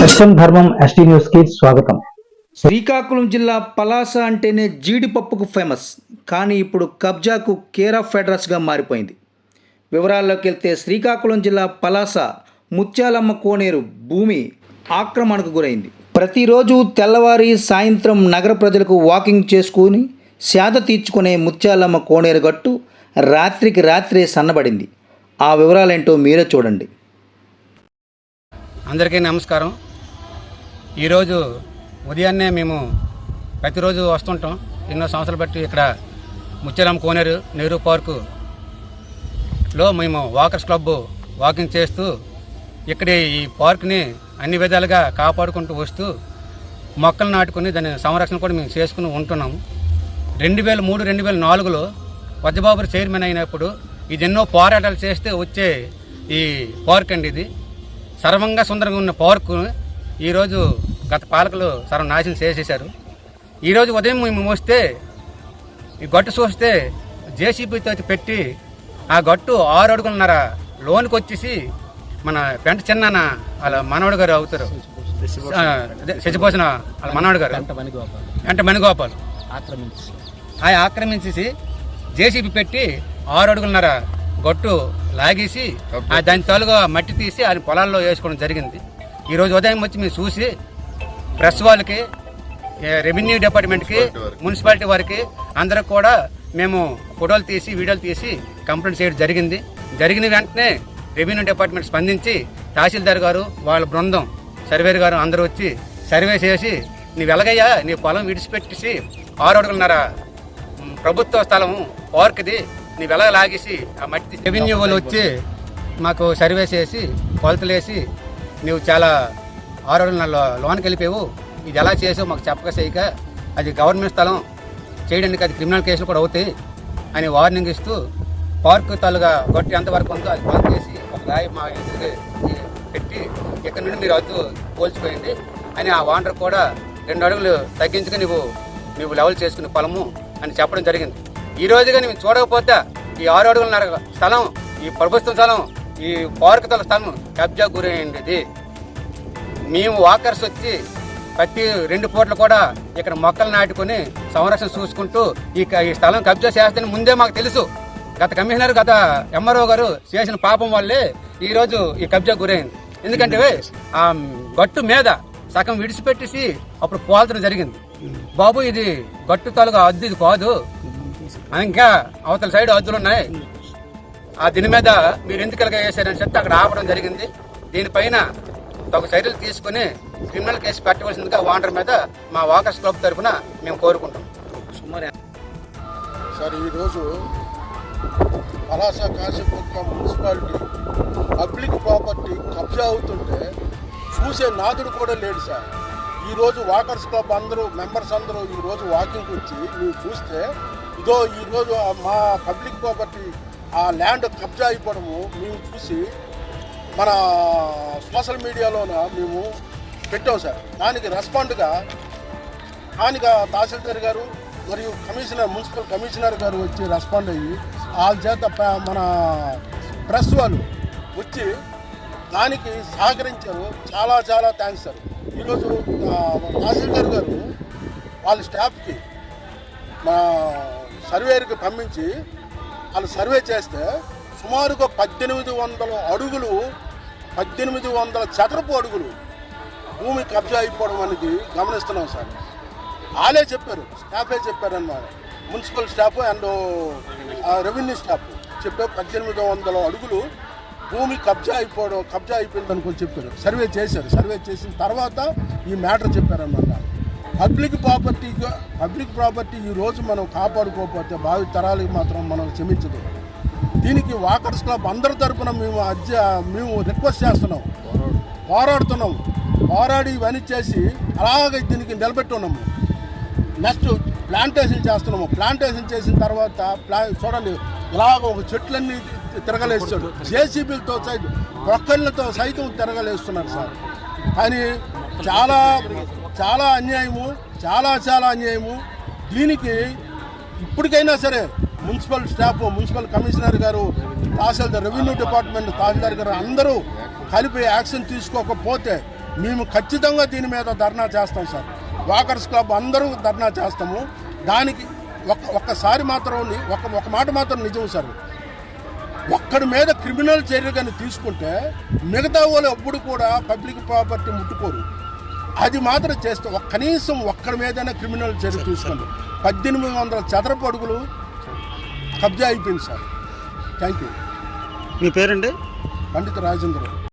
సత్యం ధర్మం ఎస్టీ న్యూస్కి స్వాగతం. శ్రీకాకుళం జిల్లా పలాస అంటేనే జీడిపప్పుకు ఫేమస్. కానీ ఇప్పుడు కబ్జాకు కేర్ ఆఫ్ అడ్రస్గా మారిపోయింది. వివరాల్లోకి వెళ్తే శ్రీకాకుళం జిల్లా పలాస ముత్యాలమ్మ కోనేరు భూమి ఆక్రమణకు గురైంది. ప్రతిరోజు తెల్లవారి సాయంత్రం నగర ప్రజలకు వాకింగ్ చేసుకుని సేద తీర్చుకునే ముత్యాలమ్మ కోనేరు గట్టు రాత్రికి రాత్రే సన్నబడింది. ఆ వివరాలేంటో మీరే చూడండి. అందరికీ నమస్కారం. ఈరోజు ఉదయాన్నే మేము ప్రతిరోజు వస్తుంటాం. ఎన్నో సంవత్సరాలు బట్టి ఇక్కడ ముచ్చలం కోనేరు నెహ్రూ పార్కు లో మేము వాకర్స్ క్లబ్ వాకింగ్ చేస్తూ ఇక్కడ ఈ పార్క్ని అన్ని విధాలుగా కాపాడుకుంటూ వస్తూ మొక్కలు నాటుకుని దాని సంరక్షణ కూడా మేము చేసుకుని ఉంటున్నాము. రెండు వేల మూడు రెండు వేల నాలుగులో వజ్రబాబు చైర్మన్ అయినప్పుడు ఇది ఎన్నో పోరాటాలు చేస్తే వచ్చే ఈ పార్క్ అండి ఇది. సర్వంగా సుందరంగా ఉన్న పార్కు ఈరోజు గత పాలకులు సర్వనాశనం చేసేశారు. ఈరోజు ఉదయం మేము వస్తే ఈ గట్టు చూస్తే జేసీబీతో పెట్టి ఆ గట్టు ఆరు అడుగులున్నర లోనికి వచ్చేసి మన పెంట చిన్న వాళ్ళ మనవడు గారు అవుతారు. శశిభూషణ వాళ్ళ మనవడు గారు. వెంట మణిగోపాల్. ఆ ఆక్రమించేసి జేసీబీ పెట్టి ఆరు అడుగులున్నర గట్టు లాగేసి ఆ దాని తాలుగా మట్టి తీసి ఆయన పొలాల్లో వేసుకోవడం జరిగింది. ఈరోజు ఉదయం వచ్చి మేము చూసి ప్రెస్ వాళ్ళకి రెవెన్యూ డిపార్ట్మెంట్కి మున్సిపాలిటీ వారికి. అందరికి కూడా మేము ఫోటోలు తీసి వీడియోలు తీసి కంప్లైంట్ చేయడం జరిగింది. జరిగిన వెంటనే రెవెన్యూ డిపార్ట్మెంట్ స్పందించి తహసీల్దార్ గారు వాళ్ళ బృందం సర్వేర్ గారు అందరూ వచ్చి సర్వే చేసి నీవు ఎలాగయ్యా నీ పొలం విడిచిపెట్టేసి ఆరు అడుగులున్నర ప్రభుత్వ స్థలం పార్క్ది నీవు ఎలా లాగేసి ఆ మట్టి రెవెన్యూ వాళ్ళు వచ్చి మాకు సర్వే చేసి కొలతలు వేసి నువ్వు చాలా ఆరు నెలలో లోనికి వెళ్ళిపోయావు. ఇది ఎలా చేసావు మాకు చెప్పక చేయక అది గవర్నమెంట్ స్థలం చేయడానికి అది క్రిమినల్ కేసులు కూడా అవుతాయి అని వార్నింగ్ ఇస్తూ పార్క్ తాలుగా కొట్టి ఎంతవరకు ఉందో అది పార్క్ చేసి ఒక రాయి మా ఎదురుగా పెట్టి ఇక్కడ నుండి మీరు వద్దు పోల్చిపోయింది అని ఆ వాండర్ కూడా రెండు అడుగులు తగ్గించుకుని నువ్వు నువ్వు లెవెల్ చేసుకునే పొలము అని చెప్పడం జరిగింది. ఈ రోజుగా నువ్వు చూడకపోతే ఈ ఆరు అడుగులున్నర స్థలం ఈ ప్రభుత్వ స్థలం ఈ పార్కు తల స్థలం కబ్జా గురైంది. మేము వాకర్స్ వచ్చి ప్రతి రెండు పూటలు కూడా ఇక్కడ మొక్కలు నాటుకొని సంరక్షణ చూసుకుంటూ ఈ క- ఈ స్థలం కబ్జా చేస్తానని ముందే మాకు తెలుసు. గత కమిషనర్ గత ఎంఆర్ఓ గారు చేసిన పాపం వల్లే ఈరోజు ఈ కబ్జా గురైంది. ఎందుకంటే ఆ గట్టు మీద సగం విడిచిపెట్టేసి అప్పుడు పోల్చడం జరిగింది. బాబు ఇది గట్టు తాలూకా అద్దు ఇది కాదు. ఇంకా అవతల సైడ్ అద్దులు ఉన్నాయి. ఆ దీని మీద మీరు ఎందుకు ఇలాగ చెప్తే అక్కడ ఆపడం జరిగింది. దీనిపైన ఒక చర్యలు తీసుకుని క్రిమినల్ కేసు పెట్టవలసిందిగా వాండర్ మీద మా వాకర్స్ క్లబ్ తరఫున మేము కోరుకుంటాం. సార్ ఈరోజు Palasa Kasibugga municipality public property కబ్జా అవుతుంటే చూసే నాదుడు కూడా లేడు సార్. ఈరోజు వాకర్స్ క్లబ్ అందరూ మెంబర్స్ అందరూ ఈరోజు వాకింగ్కి వచ్చి మేము చూస్తే ఇదో ఈరోజు మా పబ్లిక్ ప్రాపర్టీ ఆ ల్యాండ్ కబ్జా అయిపోవడము మేము చూసి మన సోషల్ మీడియాలోన మేము పెట్టాం సార్. దానికి రెస్పాండ్గా స్థానిక తహసీల్దార్ గారు మరియు కమిషనర్ మున్సిపల్ కమిషనర్ గారు వచ్చి రెస్పాండ్ అయ్యి వాళ్ళ చేత మన ప్రెస్ వాళ్ళు వచ్చి దానికి సహకరించారు. చాలా చాలా థ్యాంక్స్ సార్. ఈరోజు తహసీల్దార్ గారు వాళ్ళ స్టాఫ్కి మా సర్వేయర్కి పంపించి వాళ్ళు సర్వే చేస్తే సుమారుగా పద్దెనిమిది వందల అడుగులు పద్దెనిమిది వందల చదరపు అడుగులు భూమి కబ్జా అయిపోవడం అనేది గమనిస్తున్నాం సార్. వాళ్ళే చెప్పారు స్టాఫే చెప్పారన్నమాట municipal staff and revenue staff చెప్పారు పద్దెనిమిది వందల అడుగులు భూమి కబ్జా అయిపోవడం కబ్జా అయిపోయింది అనుకుని చెప్పారు. సర్వే చేశారు సర్వే చేసిన తర్వాత ఈ మ్యాటర్ చెప్పారన్నమాట. పబ్లిక్ ప్రాపర్టీగా పబ్లిక్ ప్రాపర్టీ ఈ రోజు మనం కాపాడుకోకపోతే భావి తరాలకు మాత్రం మనం క్షమించదు. దీనికి వాకర్స్ క్లబ్ అందరి తరఫున మేము అర్జీ మేము రిక్వెస్ట్ చేస్తున్నాం. పోరాడుతున్నాం. పోరాడి ఇవన్నీ చేసి అలాగే దీనికి నిలబెట్టున్నాము. నెక్స్ట్ ప్లాంటేషన్ చేస్తున్నాము. ప్లాంటేషన్ చేసిన తర్వాత ప్లా చూడండి ఇలాగ ఒక చెట్లన్నీ తిరగలేస్తాడు జేసీబీలతో సైతం మొక్కలతో సైతం తిరగలేస్తున్నారు సార్. కానీ చాలా చాలా అన్యాయము చాలా చాలా అన్యాయము. దీనికి ఇప్పటికైనా సరే మున్సిపల్ స్టాఫ్ మున్సిపల్ కమిషనర్ గారు తహసీల్దార్ రెవెన్యూ డిపార్ట్మెంట్ తహసీల్దార్ గారు అందరూ కలిపి యాక్షన్ తీసుకోకపోతే మేము ఖచ్చితంగా దీని మీద ధర్నా చేస్తాం సార్. వాకర్స్ క్లబ్ అందరూ ధర్నా చేస్తాము. దానికి ఒక్క ఒక్కసారి మాత్రం ఒక ఒక మాట మాత్రం నిజం సార్. ఒక్కడి మీద క్రిమినల్ చర్య కానీ తీసుకుంటే మిగతా వాళ్ళు ఎప్పుడు కూడా పబ్లిక్ ప్రాపర్టీ ముట్టుకోరు. అది మాత్రం చేస్తే ఒక కనీసం ఒక్కడి మీదైనా క్రిమినల్ చర్య తీసుకోండి. పద్దెనిమిది వందల చదరపు అడుగులు కబ్జా అయిపోయింది సార్. Thank you. మీ పేరండి? పండిత రాజేంద్ర